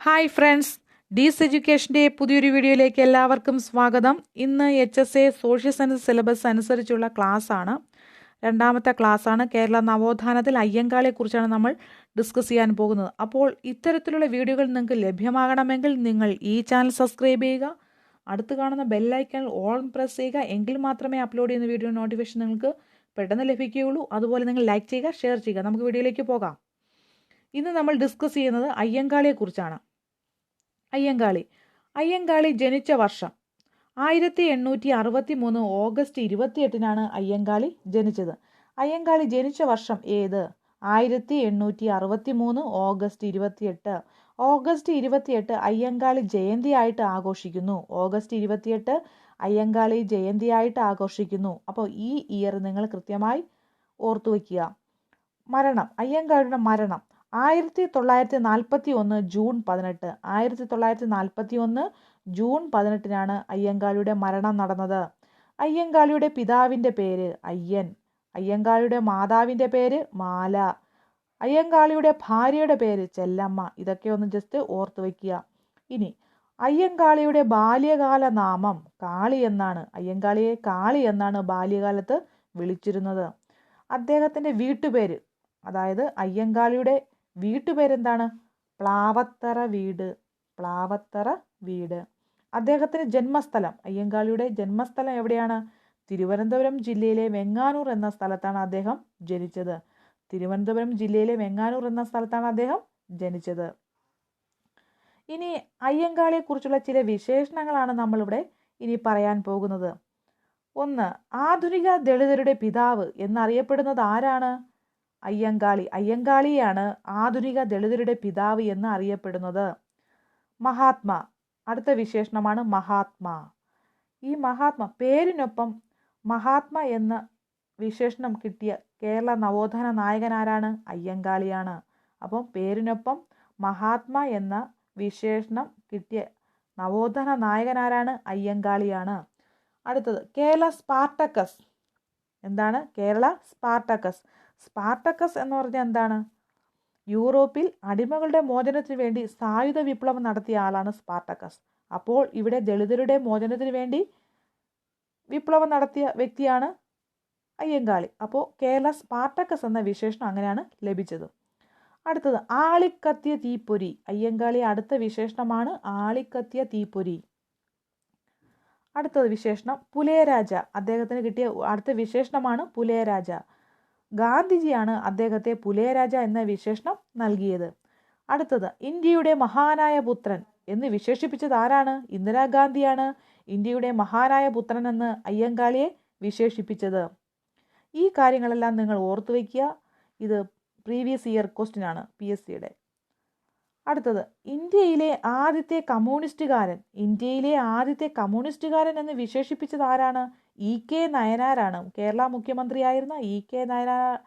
Hi friends ഡീസ് എഡ്യൂക്കേഷന്റെ പുതിയൊരു വീഡിയോയിലേക്ക് എല്ലാവർക്കും സ്വാഗതം. ഇന്ന് H S A social science syllabus അനുസരിച്ചുള്ള ക്ലാസ് ആണ് രണ്ടാമത്തെ ക്ലാസ് ആണ് കേരള നവോത്ഥാനത്തിൽ അയ്യങ്കാളിയെക്കുറിച്ചാണ് നമ്മൾ ഡിസ്കസ് ചെയ്യാൻ പോകുന്നത്. അപ്പോൾ ഇത്തരത്തിലുള്ള വീഡിയോകൾ നിങ്ങൾക്ക് ലഭ്യമാകണമെങ്കിൽ നിങ്ങൾ ഈ ചാനൽ സബ്സ്ക്രൈബ് ചെയ്യുക. അടുത്ത് കാണുന്ന ബെല്ലൈക്കൺ ഓൺ പ്രസ് ചെയ്യുക. എങ്കിൽ മാത്രമേ അപ്ലോഡ് ചെയ്യുന്ന വീഡിയോ നോട്ടിഫിക്കേഷൻ നിങ്ങൾക്ക് പെട്ടെന്ന് ലഭിക്കുകയുള്ളൂ. അതുപോലെ നിങ്ങൾ ലൈക്ക് ചെയ്യുക ഷെയർ ചെയ്യുക. നമുക്ക് വീഡിയോയിലേക്ക് പോകാം. ഇന്ന് നമ്മൾ ഡിസ്കസ് ചെയ്യുന്നത് അയ്യങ്കാളിയെക്കുറിച്ചാണ്. അയ്യങ്കാളി. അയ്യങ്കാളി ജനിച്ച വർഷം. ആയിരത്തി എണ്ണൂറ്റി അറുപത്തി മൂന്ന് ഓഗസ്റ്റ് ഇരുപത്തിയെട്ടിനാണ് അയ്യങ്കാളി ജനിച്ചത്. അയ്യങ്കാളി ജനിച്ച വർഷം ഏത്? ആയിരത്തി എണ്ണൂറ്റി അറുപത്തി മൂന്ന് ഓഗസ്റ്റ് ഇരുപത്തിയെട്ട്. ഓഗസ്റ്റ് ഇരുപത്തിയെട്ട് അയ്യങ്കാളി ജയന്തിയായിട്ട് ആഘോഷിക്കുന്നു. ഓഗസ്റ്റ് ഇരുപത്തിയെട്ട് അയ്യങ്കാളി ജയന്തിയായിട്ട് ആഘോഷിക്കുന്നു. അപ്പോൾ ഈ ഇയർ നിങ്ങൾ കൃത്യമായി ഓർത്തു വയ്ക്കുക മരണം. അയ്യങ്കാളിയുടെ മരണം. ആയിരത്തി തൊള്ളായിരത്തി നാൽപ്പത്തി ഒന്ന് ജൂൺ പതിനെട്ട്. ആയിരത്തി തൊള്ളായിരത്തി നാൽപ്പത്തി ഒന്ന് ജൂൺ പതിനെട്ടിനാണ് അയ്യങ്കാളിയുടെ മരണം നടന്നത്. അയ്യങ്കാളിയുടെ പിതാവിന്റെ പേര് അയ്യൻ. അയ്യങ്കാളിയുടെ മാതാവിന്റെ പേര് മാല. അയ്യങ്കാളിയുടെ ഭാര്യയുടെ പേര് ചെല്ലമ്മ. ഇതൊക്കെ ഒന്ന് ജസ്റ്റ് ഓർത്ത് വയ്ക്കുക ഇനി അയ്യങ്കാളിയുടെ ബാല്യകാല നാമം കാളി എന്നാണ്. അയ്യങ്കാളിയെ കാളി എന്നാണ് ബാല്യകാലത്ത് വിളിച്ചിരുന്നത്. അദ്ദേഹത്തിന്റെ വീട്ടുപേര് അതായത് അയ്യങ്കാളിയുടെ വീട്ടുപേരെന്താണ്? പ്ലാവത്തറ വീട്. പ്ലാവത്തറ വീട്. അദ്ദേഹത്തിന് ജന്മസ്ഥലം. അയ്യങ്കാളിയുടെ ജന്മസ്ഥലം എവിടെയാണ്? തിരുവനന്തപുരം ജില്ലയിലെ വെങ്ങാനൂർ എന്ന സ്ഥലത്താണ് അദ്ദേഹം ജനിച്ചത്. തിരുവനന്തപുരം ജില്ലയിലെ വെങ്ങാനൂർ എന്ന സ്ഥലത്താണ് അദ്ദേഹം ജനിച്ചത്. ഇനി അയ്യങ്കാളിയെക്കുറിച്ചുള്ള ചില വിശേഷണങ്ങളാണ് നമ്മളിവിടെ ഇനി പറയാൻ പോകുന്നത്. ഒന്ന് ആധുനിക ദളിതരുടെ പിതാവ് എന്നറിയപ്പെടുന്നത് ആരാണ്? അയ്യങ്കാളി. അയ്യങ്കാളിയാണ് ആധുനിക ദളിതരുടെ പിതാവ് എന്ന് അറിയപ്പെടുന്നത്. മഹാത്മാ. അടുത്ത വിശേഷണമാണ് മഹാത്മാ. ഈ മഹാത്മ പേരിനൊപ്പം മഹാത്മ എന്ന വിശേഷണം കിട്ടിയ കേരള നവോത്ഥാന നായകൻ ആരാണ്? അയ്യങ്കാളിയാണ്. അപ്പം പേരിനൊപ്പം മഹാത്മ എന്ന വിശേഷണം കിട്ടിയ നവോത്ഥാന നായകൻ ആരാണ്? അയ്യങ്കാളിയാണ്. അടുത്തത് കേരള സ്പാർട്ടക്കസ്. എന്താണ്? കേരള സ്പാർട്ടക്കസ്. സ്പാർട്ടക്കസ് എന്ന് പറഞ്ഞാൽ എന്താണ്? യൂറോപ്പിൽ അടിമകളുടെ മോചനത്തിന് വേണ്ടി സായുധ വിപ്ലവം നടത്തിയ ആളാണ് സ്പാർട്ടക്കസ്. അപ്പോൾ ഇവിടെ ദളിതരുടെ മോചനത്തിന് വേണ്ടി വിപ്ലവം നടത്തിയ വ്യക്തിയാണ് അയ്യങ്കാളി. അപ്പോൾ കേരള സ്പാർട്ടക്കസ് എന്ന വിശേഷണം അങ്ങനെയാണ് ലഭിച്ചത്. അടുത്തത് ആളിക്കത്തിയ തീപ്പൊരി. അയ്യങ്കാളി അടുത്ത വിശേഷണമാണ് ആളിക്കത്തിയ തീപ്പൊരി. അടുത്തത് വിശേഷണം പുലയരാജ. അദ്ദേഹത്തിന് കിട്ടിയ അടുത്ത വിശേഷണമാണ് പുലയരാജ. ഗാന്ധിജിയാണ് അദ്ദേഹത്തെ പുലയരാജ എന്ന വിശേഷണം നൽകിയത്. അടുത്തത് ഇന്ത്യയുടെ മഹാനായ പുത്രൻ എന്ന് വിശേഷിപ്പിച്ചത് ആരാണ്? ഇന്ദിരാഗാന്ധിയാണ് ഇന്ത്യയുടെ മഹാനായ പുത്രൻ എന്ന് അയ്യങ്കാളിയെ വിശേഷിപ്പിച്ചത്. ഈ കാര്യങ്ങളെല്ലാം നിങ്ങൾ ഓർത്തു വയ്ക്കുക ഇത് പ്രീവിയസ് ഇയർ ക്വസ്റ്റ്യൻ ആണ് പി എസ് സിയുടെ അടുത്തത് ഇന്ത്യയിലെ ആദ്യത്തെ കമ്മ്യൂണിസ്റ്റുകാരൻ. ഇന്ത്യയിലെ ആദ്യത്തെ കമ്മ്യൂണിസ്റ്റുകാരൻ എന്ന് വിശേഷിപ്പിച്ചത് ആരാണ്? E K നയനാരാണ്. കേരള മുഖ്യമന്ത്രിയായിരുന്ന ഇ കെ നയനാ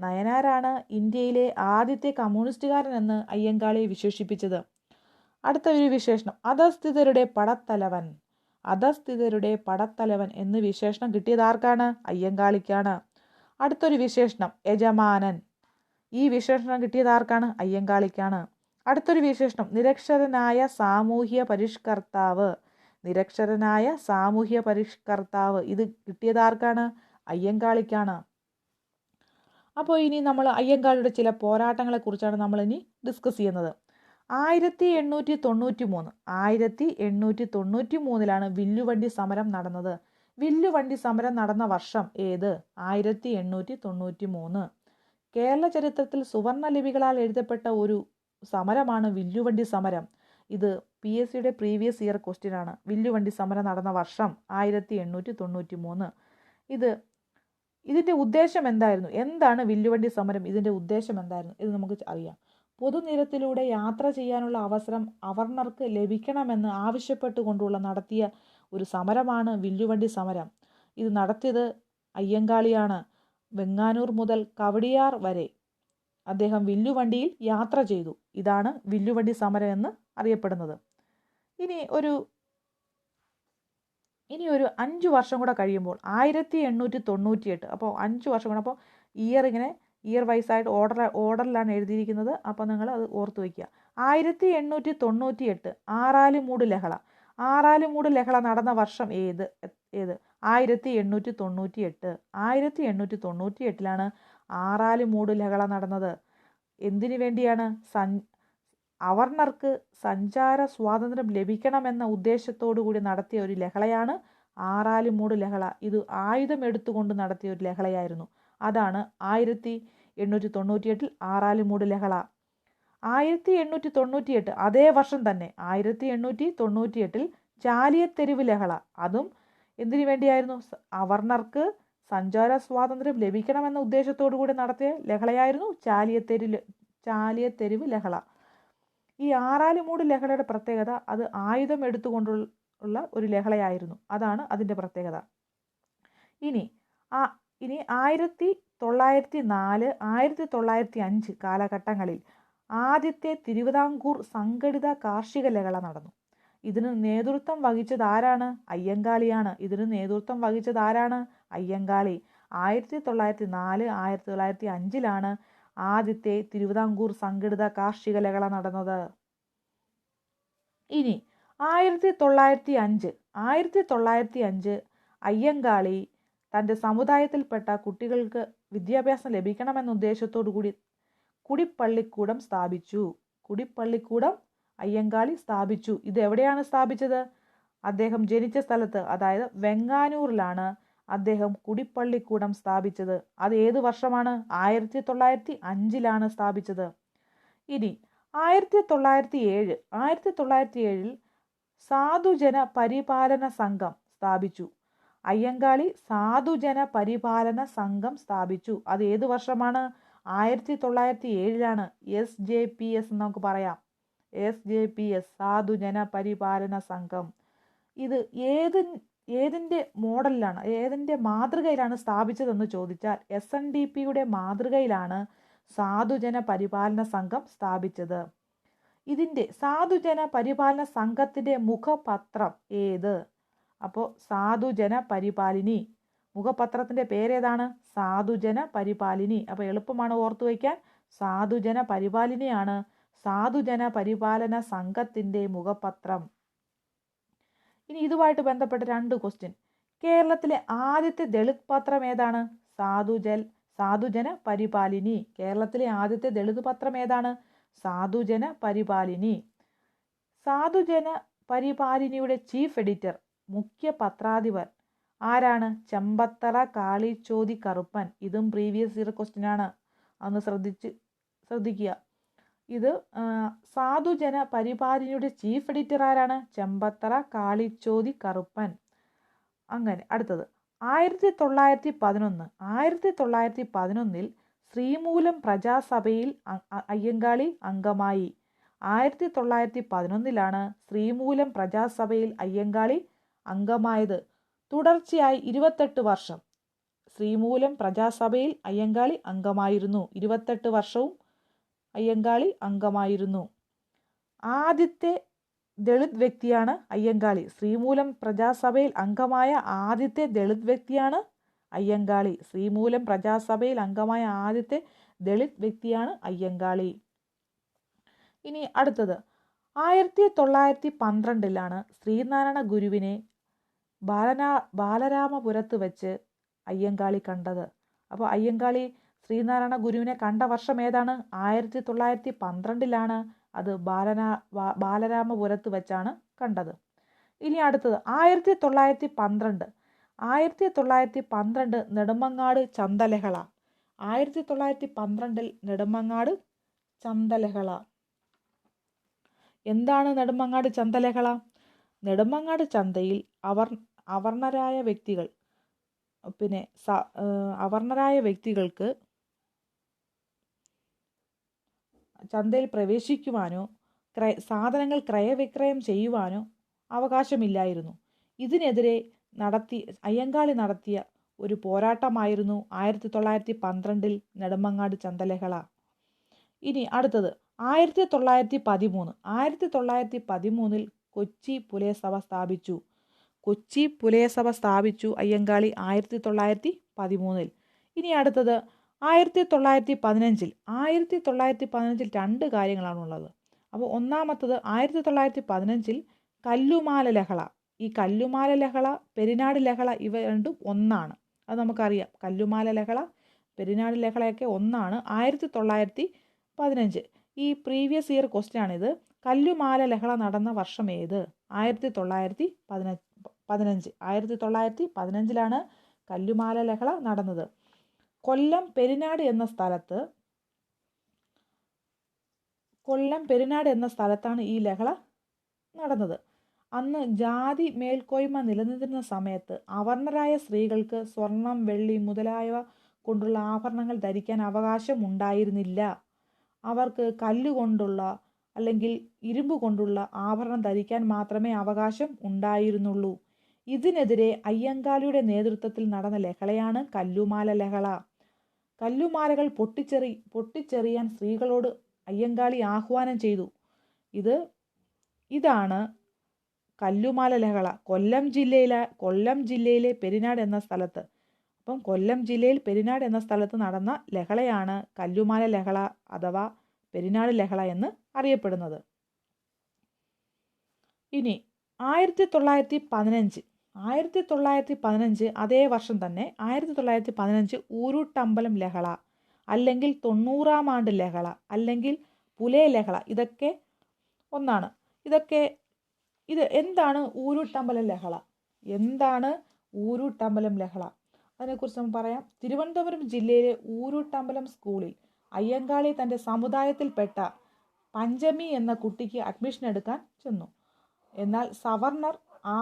നയനാരാണ് ഇന്ത്യയിലെ ആദ്യത്തെ കമ്മ്യൂണിസ്റ്റുകാരൻ എന്ന് അയ്യങ്കാളിയെ വിശേഷിപ്പിച്ചത്. അടുത്ത ഒരു വിശേഷണം അധസ്ഥിതരുടെ പടത്തലവൻ. അധസ്ഥിതരുടെ പടത്തലവൻ എന്ന് വിശേഷണം കിട്ടിയത് ആർക്കാണ്? അയ്യങ്കാളിക്കാണ്. അടുത്തൊരു വിശേഷണം യജമാനൻ. ഈ വിശേഷണം കിട്ടിയത് ആർക്കാണ്? അയ്യങ്കാളിക്കാണ്. അടുത്തൊരു വിശേഷണം. നിരക്ഷരനായ സാമൂഹ്യ പരിഷ്കർത്താവ്. നിരക്ഷരനായ സാമൂഹ്യ പരിഷ്കർത്താവ്. ഇത് കിട്ടിയത് ആർക്കാണ്? അയ്യങ്കാളിക്കാണ്. അപ്പോൾ ഇനി നമ്മൾ അയ്യങ്കാളിയുടെ ചില പോരാട്ടങ്ങളെക്കുറിച്ചാണ് നമ്മൾ ഇനി ഡിസ്കസ് ചെയ്യുന്നത്. ആയിരത്തി എണ്ണൂറ്റി തൊണ്ണൂറ്റി മൂന്ന് ആയിരത്തി എണ്ണൂറ്റി തൊണ്ണൂറ്റി മൂന്നിലാണ് വില്ലുവണ്ടി സമരം നടന്നത്. വില്ലുവണ്ടി സമരം നടന്ന വർഷം ഏത്? ആയിരത്തി എണ്ണൂറ്റി തൊണ്ണൂറ്റി മൂന്ന് കേരള ചരിത്രത്തിൽ സുവർണ ലിപികളാൽ എഴുതപ്പെട്ട ഒരു സമരമാണ് വില്ലുവണ്ടി സമരം. ഇത് പി എസ് സിയുടെ പ്രീവിയസ് ഇയർ ക്വസ്റ്റ്യൻ ആണ്. വില്ലുവണ്ടി സമരം നടന്ന വർഷം ആയിരത്തി എണ്ണൂറ്റി തൊണ്ണൂറ്റി മൂന്ന് ഇത് ഇതിന്റെ ഉദ്ദേശം എന്തായിരുന്നു? എന്താണ് വില്ലുവണ്ടി സമരം? ഇതിന്റെ ഉദ്ദേശം എന്തായിരുന്നു? ഇത് നമുക്ക് അറിയാം. പൊതുനിരത്തിലൂടെ യാത്ര ചെയ്യാനുള്ള അവസരം അവർണർക്ക് ലഭിക്കണമെന്ന് ആവശ്യപ്പെട്ടുകൊണ്ടുള്ള നടത്തിയ ഒരു സമരമാണ് വില്ലുവണ്ടി സമരം. ഇത് നടത്തിയത് അയ്യങ്കാളിയാണ്. വെങ്ങാനൂർ മുതൽ കവടിയാർ വരെ. അദ്ദേഹം വില്ലുവണ്ടിയിൽ യാത്ര ചെയ്തു. ഇതാണ് വില്ലുവണ്ടി സമരം എന്ന് അറിയപ്പെടുന്നത്. ഇനി ഒരു ഇനി ഒരു അഞ്ച് വർഷം കൂടെ കഴിയുമ്പോൾ ആയിരത്തി എണ്ണൂറ്റി തൊണ്ണൂറ്റി എട്ട് അപ്പോൾ അഞ്ച് വർഷം കൂടെ അപ്പോൾ ഇയർ ഇങ്ങനെ ഇയർ വൈസ് ആയിട്ട് ഓർഡർ ഓർഡറിലാണ് എഴുതിയിരിക്കുന്നത്. അപ്പോൾ നിങ്ങൾ അത് ഓർത്ത് വയ്ക്കുക. ആയിരത്തി എണ്ണൂറ്റി തൊണ്ണൂറ്റി എട്ട് ആറാലുമൂട് ലഹള. ആറാലുമൂട് ലഹള നടന്ന വർഷം ഏത്? ഏത്? ആയിരത്തി എണ്ണൂറ്റി തൊണ്ണൂറ്റി എട്ട് ആയിരത്തി എണ്ണൂറ്റി തൊണ്ണൂറ്റി എട്ടിലാണ് ആറാലുമൂട് ലഹള നടന്നത്. എന്തിനു വേണ്ടിയാണ് സൻ അവർണർക്ക് സഞ്ചാര സ്വാതന്ത്ര്യം ലഭിക്കണമെന്ന ഉദ്ദേശത്തോടു കൂടി നടത്തിയ ഒരു ലഹളയാണ് ആറാൽ മൂട് ലഹള ഇത് ആയുധം എടുത്തുകൊണ്ട് നടത്തിയ ഒരു ലഹളയായിരുന്നു. അതാണ് ആയിരത്തി എണ്ണൂറ്റി തൊണ്ണൂറ്റിയെട്ടിൽ ആറാലുമൂട് ലഹള ആയിരത്തി എണ്ണൂറ്റി തൊണ്ണൂറ്റിയെട്ട് അതേ വർഷം തന്നെ ആയിരത്തി എണ്ണൂറ്റി തൊണ്ണൂറ്റിയെട്ടിൽ ചാലിയത്തെരുവ് ലഹള. അതും എന്തിനു വേണ്ടിയായിരുന്നു? അവർണർക്ക് സഞ്ചാര സ്വാതന്ത്ര്യം ലഭിക്കണമെന്ന ഉദ്ദേശത്തോടു കൂടി നടത്തിയ ലഹളയായിരുന്നു ചാലിയത്തെരു ചാലിയത്തെരുവ് ലഹള. ഈ ആറാലുമൂട് ലഹളയുടെ പ്രത്യേകത അത് ആയുധം എടുത്തുകൊണ്ടുള്ള ഒരു ലഹളയായിരുന്നു. അതാണ് അതിന്റെ പ്രത്യേകത. ഇനി ആ ഇനി ആയിരത്തി തൊള്ളായിരത്തി നാല് ആയിരത്തി തൊള്ളായിരത്തി അഞ്ച് കാലഘട്ടങ്ങളിൽ ആദ്യത്തെ തിരുവിതാംകൂർ സംഘടിത കാർഷിക ലഹള നടന്നു. ഇതിന് നേതൃത്വം വഹിച്ചത് ആരാണ്? അയ്യങ്കാളിയാണ്. ഇതിന് നേതൃത്വം വഹിച്ചത് ആരാണ്? അയ്യങ്കാളി. ആയിരത്തി തൊള്ളായിരത്തി നാല് ആയിരത്തി തൊള്ളായിരത്തി അഞ്ചിലാണ് ആദ്യത്തെ തിരുവിതാംകൂർ സംഘടിത കാർഷിക ലഹള നടന്നത്. ഇനി ആയിരത്തി തൊള്ളായിരത്തി അഞ്ച് ആയിരത്തി തൊള്ളായിരത്തി അഞ്ച് അയ്യങ്കാളി തന്റെ സമുദായത്തിൽപ്പെട്ട കുട്ടികൾക്ക് വിദ്യാഭ്യാസം ലഭിക്കണമെന്ന ഉദ്ദേശത്തോടു കൂടി കുടിപ്പള്ളിക്കൂടം സ്ഥാപിച്ചു. കുടിപ്പള്ളിക്കൂടം അയ്യങ്കാളി സ്ഥാപിച്ചു. ഇത് എവിടെയാണ് സ്ഥാപിച്ചത്? അദ്ദേഹം ജനിച്ച സ്ഥലത്ത് അതായത് വെങ്ങാനൂരിലാണ് അദ്ദേഹം കുടിപ്പള്ളിക്കൂടം സ്ഥാപിച്ചത്. അത് ഏത് വർഷമാണ്? ആയിരത്തി തൊള്ളായിരത്തി അഞ്ചിലാണ് സ്ഥാപിച്ചത്. ഇനി ആയിരത്തി തൊള്ളായിരത്തി ഏഴ് ആയിരത്തി തൊള്ളായിരത്തി ഏഴിൽ സാധുജന പരിപാലന സംഘം സ്ഥാപിച്ചു. അയ്യങ്കാളി സാധുജന പരിപാലന സംഘം സ്ഥാപിച്ചു. അത് ഏത് വർഷമാണ്? ആയിരത്തി തൊള്ളായിരത്തി ഏഴിലാണ് എസ് ജെ പി എസ് എന്ന് നമുക്ക് പറയാം. എസ് ജെ പി എസ് സാധുജന പരിപാലന സംഘം. ഇത് ഏത് ഏതിന്റെ മോഡലിലാണ് ഏതിന്റെ മാതൃകയിലാണ് സ്ഥാപിച്ചതെന്ന് ചോദിച്ചാൽ എസ് എൻ ഡി പിയുടെ മാതൃകയിലാണ് സാധുജന പരിപാലന സംഘം സ്ഥാപിച്ചത്. ഇതിന്റെ സാധുജന പരിപാലന സംഘത്തിന്റെ മുഖപത്രം ഏത്? അപ്പോൾ സാധുജന പരിപാലിനി. മുഖപത്രത്തിന്റെ പേരേതാണ് സാധുജന പരിപാലിനി. അപ്പോൾ എളുപ്പമാണ് ഓർത്തു വയ്ക്കാൻ. സാധുജന പരിപാലിനിയാണ് സാധുജന പരിപാലന സംഘത്തിന്റെ മുഖപത്രം. ഇനി ഇതുമായിട്ട് ബന്ധപ്പെട്ട രണ്ട് ക്വസ്റ്റ്യൻ കേരളത്തിലെ ആദ്യത്തെ ദളിത് പത്രം ഏതാണ്? സാധുജൽ സാധുജന പരിപാലിനി. കേരളത്തിലെ ആദ്യത്തെ ദളിത് പത്രം ഏതാണ്? സാധുജന പരിപാലിനി. സാധുജന പരിപാലിനിയുടെ ചീഫ് എഡിറ്റർ മുഖ്യ പത്രാധിപർ ആരാണ്? ചെമ്പത്തറ കാളിച്ചോതി കറുപ്പൻ ഇതും പ്രീവിയസ് ഇയർ ക്വസ്റ്റ്യൻ ആണ്. അന്ന് ശ്രദ്ധിച്ച് ശ്രദ്ധിക്കുക. ഇത് സാധുജന പരിപാടിയുടെ ചീഫ് എഡിറ്റർ ആരാണ്? ചെമ്പത്തറ കാളിച്ചോതി കറുപ്പൻ. അങ്ങനെ അടുത്തത്. ആയിരത്തി തൊള്ളായിരത്തി പതിനൊന്ന് ആയിരത്തി തൊള്ളായിരത്തി പതിനൊന്നിൽ ശ്രീമൂലം പ്രജാസഭയിൽ അയ്യങ്കാളി അംഗമായി. ആയിരത്തി തൊള്ളായിരത്തി പതിനൊന്നിലാണ് ശ്രീമൂലം പ്രജാസഭയിൽ അയ്യങ്കാളി അംഗമായത്. തുടർച്ചയായി ഇരുപത്തെട്ട് വർഷം. ശ്രീമൂലം പ്രജാസഭയിൽ അയ്യങ്കാളി അംഗമായിരുന്നു. ഇരുപത്തെട്ട് വർഷവും അയ്യങ്കാളി അംഗമായിരുന്നു. ആദ്യത്തെ ദളിത് വ്യക്തിയാണ് അയ്യങ്കാളി. ശ്രീമൂലം പ്രജാസഭയിൽ അംഗമായ ആദ്യത്തെ ദളിത് വ്യക്തിയാണ് അയ്യങ്കാളി. ശ്രീമൂലം പ്രജാസഭയിൽ അംഗമായ ആദ്യത്തെ ദളിത് വ്യക്തിയാണ് അയ്യങ്കാളി. ഇനി അടുത്തത്. ആയിരത്തി തൊള്ളായിരത്തി പന്ത്രണ്ടിലാണ് ശ്രീനാരായണ ഗുരുവിനെ ബാലനാ ബാലരാമപുരത്ത് വെച്ച് അയ്യങ്കാളി കണ്ടത്. അപ്പോൾ അയ്യങ്കാളി ശ്രീനാരായണ ഗുരുവിനെ കണ്ട വർഷം ഏതാണ്? ആയിരത്തി തൊള്ളായിരത്തി പന്ത്രണ്ടിലാണ് അത് ബാലനാ ബാലരാമപുരത്ത് വെച്ചാണ് കണ്ടത്. ഇനി അടുത്തത് ആയിരത്തി തൊള്ളായിരത്തി പന്ത്രണ്ട് ആയിരത്തി തൊള്ളായിരത്തി പന്ത്രണ്ട് നെടുമങ്ങാട് ചന്തലഹള. ആയിരത്തി തൊള്ളായിരത്തി പന്ത്രണ്ടിൽ നെടുമങ്ങാട് ചന്തലഹള. എന്താണ് നെടുമങ്ങാട് ചന്തലഹള? നെടുമങ്ങാട് ചന്തയിൽ അവർ അവർണരായ വ്യക്തികൾ പിന്നെ സ അവർണരായ വ്യക്തികൾക്ക് ചന്തയിൽ പ്രവേശിക്കുവാനോ ക്രയ സാധനങ്ങൾ ക്രയവിക്രയം ചെയ്യുവാനോ അവകാശമില്ലായിരുന്നു. ഇതിനെതിരെ നടത്തി അയ്യങ്കാളി നടത്തിയ ഒരു പോരാട്ടമായിരുന്നു ആയിരത്തി തൊള്ളായിരത്തി പന്ത്രണ്ടിൽ നെടുമങ്ങാട് ചന്തലഹള ഇനി അടുത്തത് ആയിരത്തി തൊള്ളായിരത്തി പതിമൂന്ന് ആയിരത്തി തൊള്ളായിരത്തി പതിമൂന്നിൽ കൊച്ചി പുലയസഭ സ്ഥാപിച്ചു. കൊച്ചി പുലയസഭ സ്ഥാപിച്ചു അയ്യങ്കാളി ആയിരത്തി തൊള്ളായിരത്തി പതിമൂന്നിൽ ഇനി അടുത്തത് ആയിരത്തി തൊള്ളായിരത്തി പതിനഞ്ചിൽ ആയിരത്തി തൊള്ളായിരത്തി പതിനഞ്ചിൽ രണ്ട് കാര്യങ്ങളാണുള്ളത്. അപ്പോൾ ഒന്നാമത്തത് ആയിരത്തി തൊള്ളായിരത്തി പതിനഞ്ചിൽ കല്ലുമാല ലഹള. ഈ കല്ലുമാല ലഹള പെരിനാട് ലഹള ഇവ രണ്ടും ഒന്നാണ്. അത് നമുക്കറിയാം. കല്ലുമാല ലഹള പെരിനാട് ലഹളയൊക്കെ ഒന്നാണ് ആയിരത്തി തൊള്ളായിരത്തി പതിനഞ്ച് ഈ പ്രീവിയസ് ഇയർ ക്വസ്റ്റ്യൻ ആണിത് കല്ലുമാല ലഹള നടന്ന വർഷം ഏത്? ആയിരത്തി തൊള്ളായിരത്തി പതിനഞ്ച്. പതിനഞ്ച് ആയിരത്തി തൊള്ളായിരത്തി പതിനഞ്ചിലാണ് കല്ലുമാല ലഹള നടന്നത്. കൊല്ലം പെരിനാട് എന്ന സ്ഥലത്ത് കൊല്ലം പെരിനാട് എന്ന സ്ഥലത്താണ് ഈ ലഹള നടന്നത്. അന്ന് ജാതി മേൽക്കോയ്മ നിലനിന്നിരുന്ന സമയത്ത് അവർണരായ സ്ത്രീകൾക്ക് സ്വർണം വെള്ളി മുതലായവ കൊണ്ടുള്ള ആഭരണങ്ങൾ ധരിക്കാൻ അവകാശം ഉണ്ടായിരുന്നില്ല അവർക്ക് കല്ലുകൊണ്ടുള്ള അല്ലെങ്കിൽ ഇരുമ്പ് കൊണ്ടുള്ള ആഭരണം ധരിക്കാൻ മാത്രമേ അവകാശം ഉണ്ടായിരുന്നുള്ളൂ. ഇതിനെതിരെ അയ്യങ്കാളിയുടെ നേതൃത്വത്തിൽ നടന്ന ലഹളയാണ് കല്ലുമാല ലഹള. കല്ലുമാലകൾ പൊട്ടിച്ചെറി പൊട്ടിച്ചെറിയാൻ സ്ത്രീകളോട് അയ്യങ്കാളി ആഹ്വാനം ചെയ്തു. ഇത് ഇതാണ് കല്ലുമാല ലഹള. കൊല്ലം ജില്ലയിലെ കൊല്ലം ജില്ലയിലെ പെരിനാട് എന്ന സ്ഥലത്ത്. അപ്പം കൊല്ലം ജില്ലയിൽ പെരിനാട് എന്ന സ്ഥലത്ത് നടന്ന ലഹളയാണ് കല്ലുമാല ലഹള അഥവാ പെരിനാട് ലഹള എന്ന് അറിയപ്പെടുന്നത്. ഇനി ആയിരത്തി തൊള്ളായിരത്തി പതിനഞ്ച് ആയിരത്തി തൊള്ളായിരത്തി പതിനഞ്ച് അതേ വർഷം തന്നെ ആയിരത്തി തൊള്ളായിരത്തി പതിനഞ്ച് ഊരുട്ടമ്പലം ലഹള അല്ലെങ്കിൽ തൊണ്ണൂറാം ആണ്ട് ലഹള അല്ലെങ്കിൽ പുലേ ലഹള ഇതൊക്കെ ഒന്നാണ്. ഇതൊക്കെ ഇത് എന്താണ് ഊരുട്ടമ്പലം ലഹള? എന്താണ് ഊരുട്ടമ്പലം ലഹള? അതിനെക്കുറിച്ച് നമുക്ക് പറയാം. തിരുവനന്തപുരം ജില്ലയിലെ ഊരുട്ടമ്പലം സ്കൂളിൽ അയ്യങ്കാളി തന്റെ സമുദായത്തിൽപ്പെട്ട പഞ്ചമി എന്ന കുട്ടിക്ക് അഡ്മിഷൻ എടുക്കാൻ ചെന്നു. എന്നാൽ സവർണർ ആ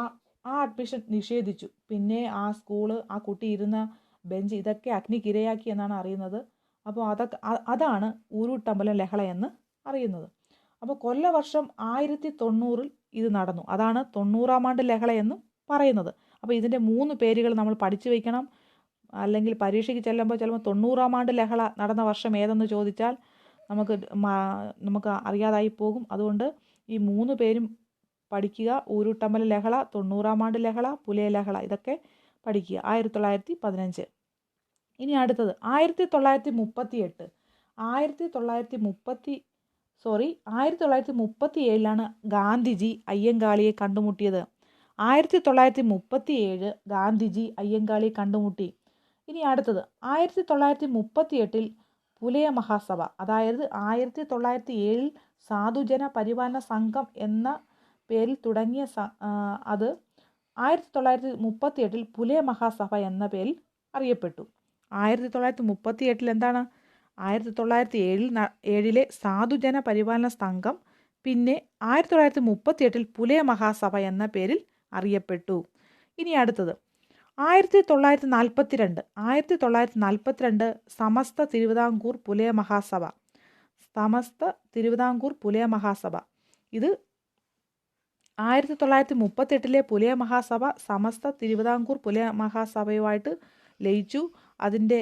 ആ അഡ്മിഷൻ നിഷേധിച്ചു. പിന്നെ ആ സ്കൂൾ ആ കുട്ടി ഇരുന്ന ബെഞ്ച് ഇതൊക്കെ അഗ്നിക്കിരയാക്കി എന്നാണ് അറിയുന്നത്. അപ്പോൾ അതൊക്കെ അതാണ് ഊരുട്ടമ്പലം എന്ന് അറിയുന്നത്. അപ്പോൾ കൊല്ലവർഷം ആയിരത്തി തൊണ്ണൂറിൽ ഇത് നടന്നു. അതാണ് തൊണ്ണൂറാം ആണ്ട് എന്ന് പറയുന്നത്. അപ്പോൾ ഇതിന്റെ മൂന്ന് പേരുകൾ നമ്മൾ പഠിച്ചു വയ്ക്കണം അല്ലെങ്കിൽ പരീക്ഷയ്ക്ക് ചെല്ലുമ്പോൾ ചിലപ്പോൾ തൊണ്ണൂറാം ആണ്ട് ലഹള നടന്ന വർഷം ഏതെന്ന് ചോദിച്ചാൽ നമുക്ക് നമുക്ക് അറിയാതായി പോകും. അതുകൊണ്ട് ഈ മൂന്ന് പേരും പഠിക്കുക. ഊരുട്ടമ്പല ലഹള തൊണ്ണൂറാം ആണ്ട് ലഹള പുലയ ലഹള ഇതൊക്കെ പഠിക്കുക. ആയിരത്തി തൊള്ളായിരത്തി പതിനഞ്ച് ഇനി അടുത്തത്. ആയിരത്തി തൊള്ളായിരത്തി മുപ്പത്തി എട്ട് ആയിരത്തി തൊള്ളായിരത്തി മുപ്പത്തി സോറി ആയിരത്തി തൊള്ളായിരത്തി മുപ്പത്തി ഏഴിലാണ് ഗാന്ധിജി അയ്യങ്കാളിയെ കണ്ടുമുട്ടിയത്. ആയിരത്തി തൊള്ളായിരത്തി മുപ്പത്തി ഏഴ് ഗാന്ധിജി അയ്യങ്കാളിയെ കണ്ടുമുട്ടി. ഇനി അടുത്തത്. ആയിരത്തി തൊള്ളായിരത്തി മുപ്പത്തി എട്ടിൽ പുലയ മഹാസഭ അതായത് ആയിരത്തി തൊള്ളായിരത്തി ഏഴിൽ സാധുജന പരിപാലന സംഘം എന്ന പേരിൽ തുടങ്ങിയ അത് ആയിരത്തി തൊള്ളായിരത്തി മുപ്പത്തി എട്ടിൽ പുലേ മഹാസഭ എന്ന പേരിൽ അറിയപ്പെട്ടു. ആയിരത്തി തൊള്ളായിരത്തി മുപ്പത്തി എട്ടിൽ എന്താണ്? ആയിരത്തി തൊള്ളായിരത്തി ഏഴിൽ ഏഴിലെ സാധുജന പരിപാലന സംഘം പിന്നെ ആയിരത്തി തൊള്ളായിരത്തി മുപ്പത്തി എട്ടിൽ പുലേ മഹാസഭ എന്ന പേരിൽ അറിയപ്പെട്ടു. ഇനി അടുത്തത്. ആയിരത്തി തൊള്ളായിരത്തി നാൽപ്പത്തി രണ്ട് ആയിരത്തി തൊള്ളായിരത്തി നാൽപ്പത്തിരണ്ട് സമസ്ത തിരുവിതാംകൂർ പുലയ മഹാസഭ. സമസ്ത തിരുവിതാംകൂർ പുലയ മഹാസഭ. ഇത് ആയിരത്തി തൊള്ളായിരത്തി മുപ്പത്തെട്ടിലെ പുലിയ മഹാസഭ സമസ്ത തിരുവിതാംകൂർ പുലിയ മഹാസഭയുമായിട്ട് ലയിച്ചു. അതിന്റെ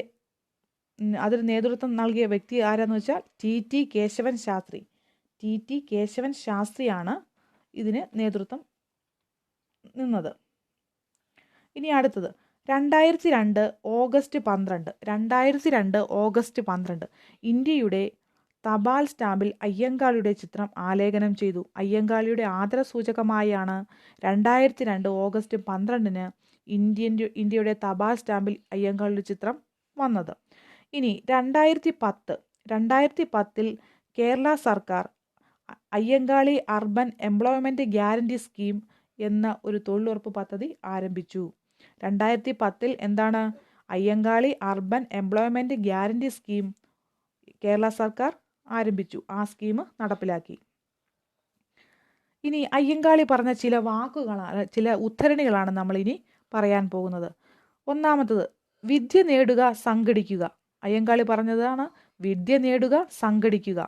അതിന് നേതൃത്വം നൽകിയ വ്യക്തി ആരാന്ന് വെച്ചാൽ T T Keshavan Shastri. T T Keshavan ശാസ്ത്രിയാണ് ഇതിന് നേതൃത്വം നിന്നത്. ഇനി അടുത്തത്. രണ്ടായിരത്തി രണ്ട് ഓഗസ്റ്റ് പന്ത്രണ്ട്. രണ്ടായിരത്തി രണ്ട് ഓഗസ്റ്റ് പന്ത്രണ്ട്. ഇന്ത്യയുടെ തപാൽ സ്റ്റാമ്പിൽ അയ്യങ്കാളിയുടെ ചിത്രം ആലേഖനം ചെയ്തു. അയ്യങ്കാളിയുടെ ആദരസൂചകമായാണ് രണ്ടായിരത്തി രണ്ട് ഓഗസ്റ്റ് പന്ത്രണ്ടിന് ഇന്ത്യൻ ഇന്ത്യയുടെ തപാൽ സ്റ്റാമ്പിൽ അയ്യങ്കാളിയുടെ ചിത്രം വന്നത്. ഇനി രണ്ടായിരത്തി പത്ത് രണ്ടായിരത്തി പത്തിൽ കേരള സർക്കാർ Ayyankali urban employment guarantee scheme എന്ന ഒരു തൊഴിലുറപ്പ് പദ്ധതി ആരംഭിച്ചു. രണ്ടായിരത്തി പത്തിൽ എന്താണ്? Ayyankali urban employment guarantee scheme Kerala സർക്കാർ ആരംഭിച്ചു. ആ സ്കീം നടപ്പിലാക്കി. ഇനി അയ്യങ്കാളി പറഞ്ഞ ചില വാക്കുകളാണ് ചില ഉദ്ധരണികളാണ് നമ്മളിനി പറയാൻ പോകുന്നത്. ഒന്നാമത്തത് വിദ്യ നേടുക സംഘടിക്കുക. അയ്യങ്കാളി പറഞ്ഞതാണ് വിദ്യ നേടുക സംഘടിക്കുക.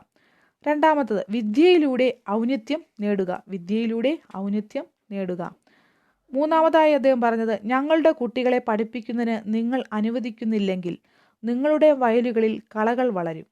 രണ്ടാമത്തത് വിദ്യയിലൂടെ ഔന്നത്യം നേടുക. വിദ്യയിലൂടെ ഔന്നത്യം നേടുക. മൂന്നാമതായി അദ്ദേഹം പറഞ്ഞത് ഞങ്ങളുടെ കുട്ടികളെ പഠിപ്പിക്കുന്നതിന് നിങ്ങൾ അനുവദിക്കുന്നില്ലെങ്കിൽ നിങ്ങളുടെ വയലുകളിൽ കളകൾ വളരും.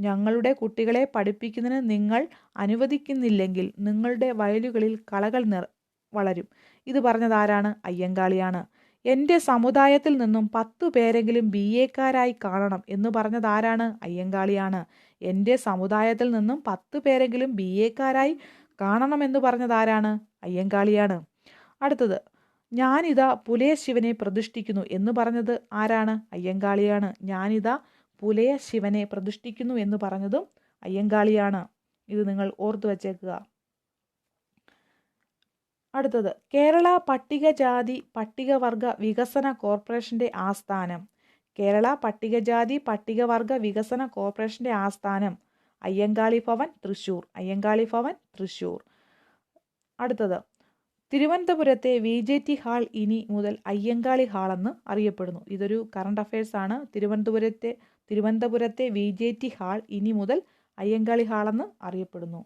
ഞങ്ങളുടെ കുട്ടികളെ പഠിപ്പിക്കുന്നതിന് നിങ്ങൾ അനുവദിക്കുന്നില്ലെങ്കിൽ നിങ്ങളുടെ വയലുകളിൽ കളകൾ നിർ വളരും. ഇത് പറഞ്ഞത് ആരാണ്? അയ്യങ്കാളിയാണ്. എന്റെ സമുദായത്തിൽ നിന്നും പത്തു പേരെങ്കിലും ബി എക്കാരായി കാണണം എന്ന് പറഞ്ഞത് ആരാണ്? അയ്യങ്കാളിയാണ്. എന്റെ സമുദായത്തിൽ നിന്നും പത്ത് പേരെങ്കിലും ബി എക്കാരായി കാണണമെന്ന് പറഞ്ഞത് ആരാണ്? അയ്യങ്കാളിയാണ്. അടുത്തത് ഞാനിതാ പുലയ ശിവനെ പ്രതിഷ്ഠിക്കുന്നു എന്ന് പറഞ്ഞത് ആരാണ്? അയ്യങ്കാളിയാണ്. ഞാനിതാ പുലയ ശിവനെ പ്രതിഷ്ഠിക്കുന്നു എന്ന് പറഞ്ഞതും അയ്യങ്കാളിയാണ്. ഇത് നിങ്ങൾ ഓർത്തു വച്ചേക്കുക. അടുത്തത് കേരള പട്ടികജാതി പട്ടികവർഗ വികസന കോർപ്പറേഷന്റെ ആസ്ഥാനം. കേരള പട്ടികജാതി പട്ടികവർഗ വികസന കോർപ്പറേഷന്റെ ആസ്ഥാനം. അയ്യങ്കാളി ഭവൻ തൃശ്ശൂർ അയ്യങ്കാളി ഭവൻ തൃശ്ശൂർ അടുത്തത് തിരുവനന്തപുരത്തെ വി ജെ ടി ഹാൾ ഇനി മുതൽ അയ്യങ്കാളി ഹാൾ എന്ന് അറിയപ്പെടുന്നു. ഇതൊരു കറണ്ട് അഫയേഴ്സ് ആണ്. തിരുവനന്തപുരത്തെ തിരുവനന്തപുരത്തെ വി ജെ ടി ഹാൾ ഇനി മുതൽ അയ്യങ്കാളി ഹാൾ എന്ന് അറിയപ്പെടുന്നു.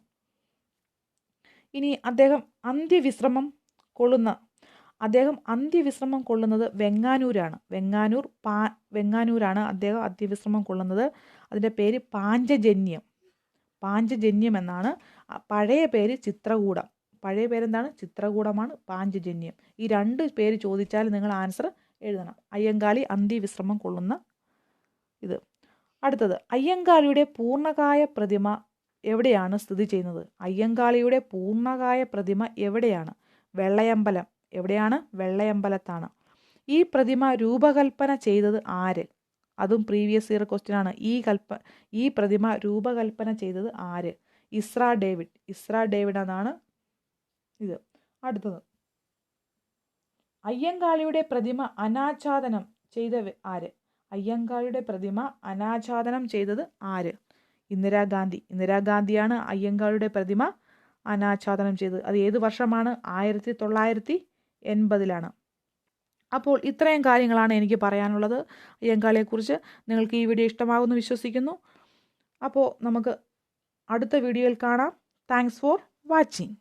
ഇനി അദ്ദേഹം അന്ത്യവിശ്രമം കൊള്ളുന്ന അദ്ദേഹം അന്ത്യവിശ്രമം കൊള്ളുന്നത് വെങ്ങാനൂരാണ്. വെങ്ങാനൂർ പാ വെങ്ങാനൂരാണ് അദ്ദേഹം അന്ത്യവിശ്രമം കൊള്ളുന്നത്. അതിന്റെ പേര് പാഞ്ചജന്യം. പാഞ്ചജന്യം എന്നാണ് പഴയ പേര് ചിത്രകൂടം. പഴയ പേരെന്താണ്? ചിത്രകൂടമാണ് പാഞ്ചജന്യം. ഈ രണ്ട് പേര് ചോദിച്ചാൽ നിങ്ങൾ ആൻസർ എഴുതണം. അയ്യങ്കാളി അന്ത്യവിശ്രമം കൊള്ളുന്ന ഇത്. അടുത്തത് അയ്യങ്കാളിയുടെ പൂർണകായ പ്രതിമ എവിടെയാണ് സ്ഥിതി ചെയ്യുന്നത്? അയ്യങ്കാളിയുടെ പൂർണകായ പ്രതിമ എവിടെയാണ്? വെള്ളയമ്പലം. എവിടെയാണ്? വെള്ളയമ്പലത്താണ്. ഈ പ്രതിമ രൂപകൽപ്പന ചെയ്തത് ആര്? അതും പ്രീവിയസ് ഇയർ ക്വസ്റ്റ്യൻ ആണ്. ഈ കൽപ്പ ഈ പ്രതിമ രൂപകൽപ്പന ചെയ്തത് ആര്? ഇസ്ര ഡേവിഡ്. ഇസ്ര ഡേവിഡ് എന്നാണ് ഇത്. അടുത്തത് അയ്യങ്കാളിയുടെ പ്രതിമ അനാച്ഛാദനം ചെയ്ത ആര്? അയ്യങ്കാളിയുടെ പ്രതിമ അനാച്ഛാദനം ചെയ്തത് ആര്? ഇന്ദിരാഗാന്ധി. ഇന്ദിരാഗാന്ധിയാണ് അയ്യങ്കാളിയുടെ പ്രതിമ അനാച്ഛാദനം ചെയ്തത്. അത് ഏത് വർഷമാണ്? ആയിരത്തി തൊള്ളായിരത്തി എൺപതിലാണ് അപ്പോൾ ഇത്രയും കാര്യങ്ങളാണ് എനിക്ക് പറയാനുള്ളത്. അയ്യങ്കാളിയെക്കുറിച്ച് നിങ്ങൾക്ക് ഈ വീഡിയോ ഇഷ്ടമാകുമെന്ന് വിശ്വസിക്കുന്നു. അപ്പോൾ നമുക്ക് അടുത്ത വീഡിയോയിൽ കാണാം. Thanks for watching